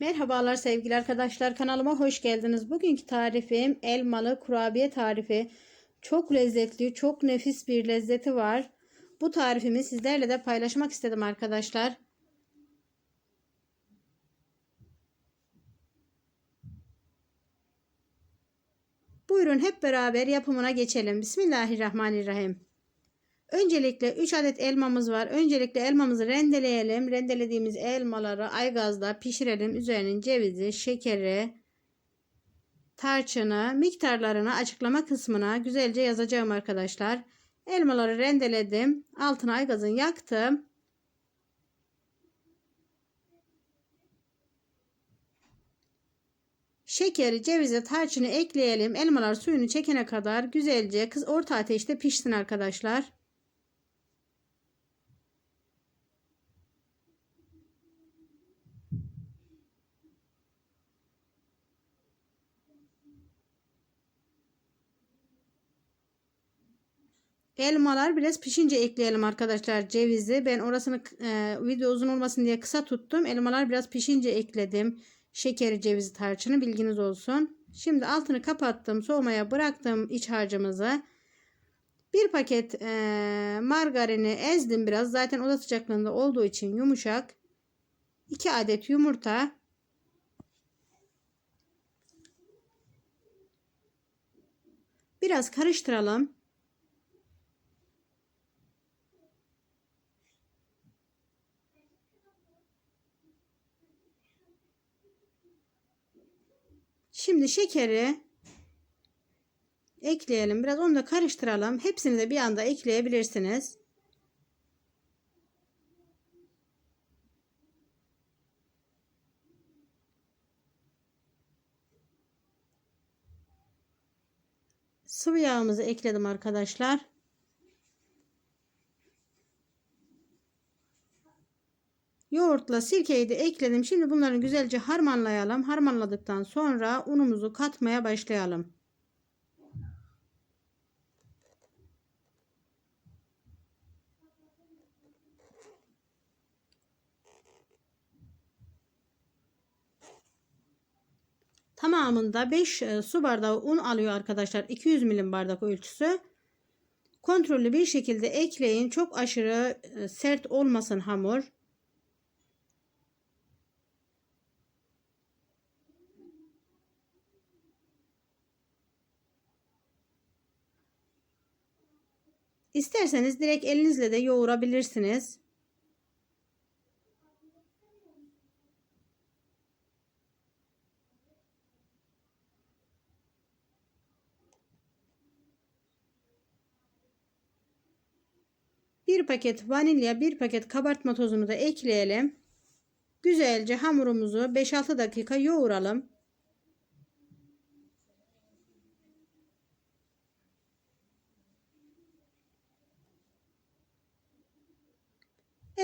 Merhabalar sevgili arkadaşlar kanalıma hoş geldiniz. Bugünkü tarifim elmalı kurabiye tarifi. Çok lezzetli, çok nefis bir lezzeti var. Bu tarifimi sizlerle de paylaşmak istedim arkadaşlar. Buyurun hep beraber yapımına geçelim. Bismillahirrahmanirrahim. Öncelikle 3 adet elmamız var. Öncelikle elmamızı rendeleyelim. Rendelediğimiz elmaları aygazda pişirelim. Üzerinin cevizi, şekeri, tarçını, miktarlarını açıklama kısmına güzelce yazacağım arkadaşlar. Elmaları rendeledim. Altına aygazın yaktım. Şekeri, cevizi, tarçını ekleyelim. Elmalar suyunu çekene kadar güzelce kız orta ateşte pişsin arkadaşlar. Elmalar biraz pişince ekleyelim arkadaşlar cevizi. Ben orasını e, video uzun olmasın diye kısa tuttum. Elmalar biraz pişince ekledim. Şekeri, cevizi, tarçını bilginiz olsun. Şimdi altını kapattım. Soğumaya bıraktım iç harcımızı. Bir paket e, margarini ezdim biraz. Zaten oda sıcaklığında olduğu için yumuşak. 2 adet yumurta. Biraz karıştıralım. Şimdi şekeri ekleyelim. Biraz onu da karıştıralım. Hepsini de bir anda ekleyebilirsiniz. Sıvı yağımızı ekledim arkadaşlar. Yoğurtla sirkeyi de ekledim. Şimdi bunları güzelce harmanlayalım. Harmanladıktan sonra unumuzu katmaya başlayalım. Tamamında 5 e, su bardağı un alıyor arkadaşlar. 200 milim bardak ölçüsü. Kontrollü bir şekilde ekleyin. Çok aşırı e, sert olmasın hamur. İsterseniz direkt elinizle de yoğurabilirsiniz. Bir paket vanilya, bir paket kabartma tozunu da ekleyelim. Güzelce hamurumuzu 5-6 dakika yoğuralım.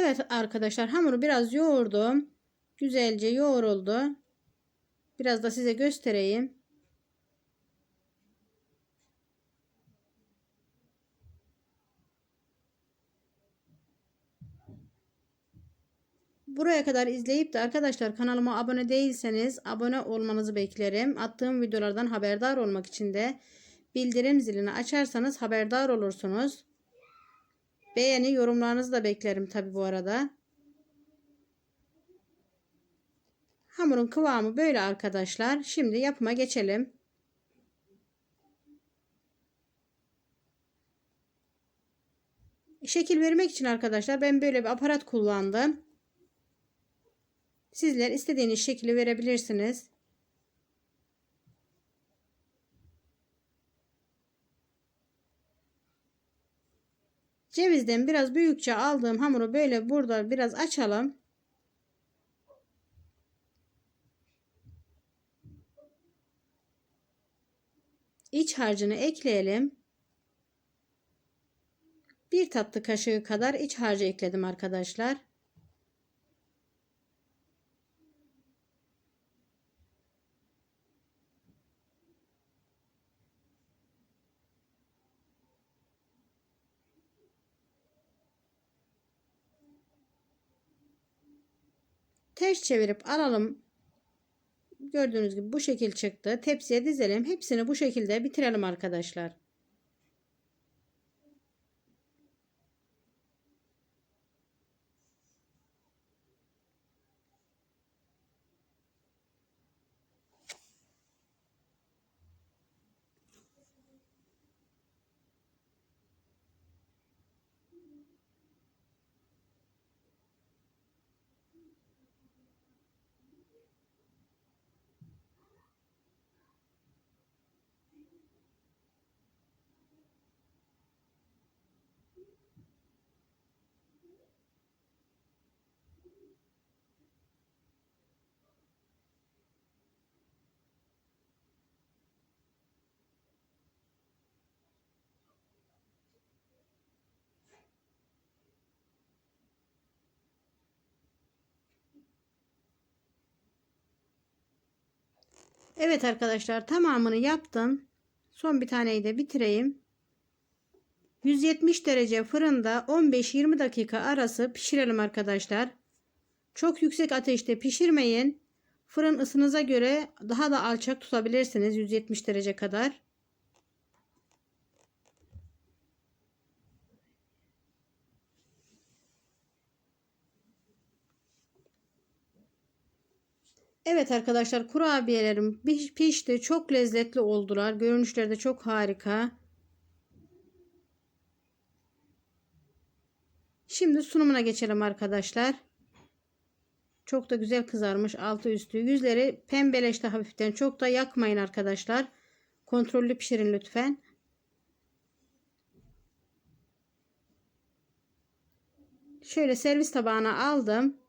Evet arkadaşlar hamuru biraz yoğurdum. Güzelce yoğruldu. Biraz da size göstereyim. Buraya kadar izleyip de arkadaşlar kanalıma abone değilseniz abone olmanızı beklerim. Attığım videolardan haberdar olmak için de bildirim zilini açarsanız haberdar olursunuz. Beğeni yorumlarınızı da beklerim tabi bu arada. Hamurun kıvamı böyle arkadaşlar. Şimdi yapıma geçelim. Şekil vermek için arkadaşlar ben böyle bir aparat kullandım. Sizler istediğiniz şekli verebilirsiniz. Cevizden biraz büyükçe aldığım hamuru böyle burada biraz açalım. İç harcını ekleyelim. Bir tatlı kaşığı kadar iç harcı ekledim arkadaşlar. Ters çevirip alalım Gördüğünüz gibi bu şekil çıktı. Tepsiye dizelim. Hepsini bu şekilde bitirelim arkadaşlar. Evet arkadaşlar tamamını yaptım. Son bir taneyi de bitireyim. 170 derece fırında 15-20 dakika arası pişirelim arkadaşlar. Çok yüksek ateşte pişirmeyin. Fırın ısınıza göre daha da alçak tutabilirsiniz 170 derece kadar. Evet arkadaşlar kurabiyelerim pişti. Çok lezzetli oldular. Görünüşleri de çok harika. Şimdi sunumuna geçelim arkadaşlar. Çok da güzel kızarmış altı üstü. Yüzleri pembeleşti hafiften. Çok da yakmayın arkadaşlar. Kontrollü pişirin lütfen. Şöyle servis tabağına aldım.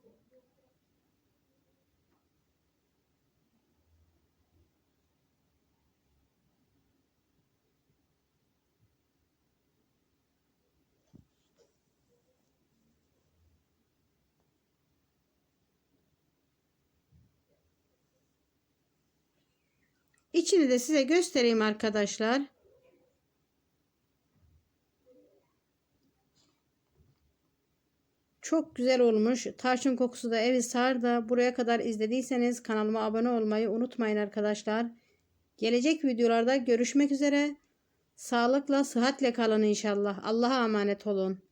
İçini de size göstereyim arkadaşlar. Çok güzel olmuş. Tarçın kokusu da evi sardı. Buraya kadar izlediyseniz kanalıma abone olmayı unutmayın arkadaşlar. Gelecek videolarda görüşmek üzere. Sağlıkla, sıhhatle kalın inşallah. Allah'a emanet olun.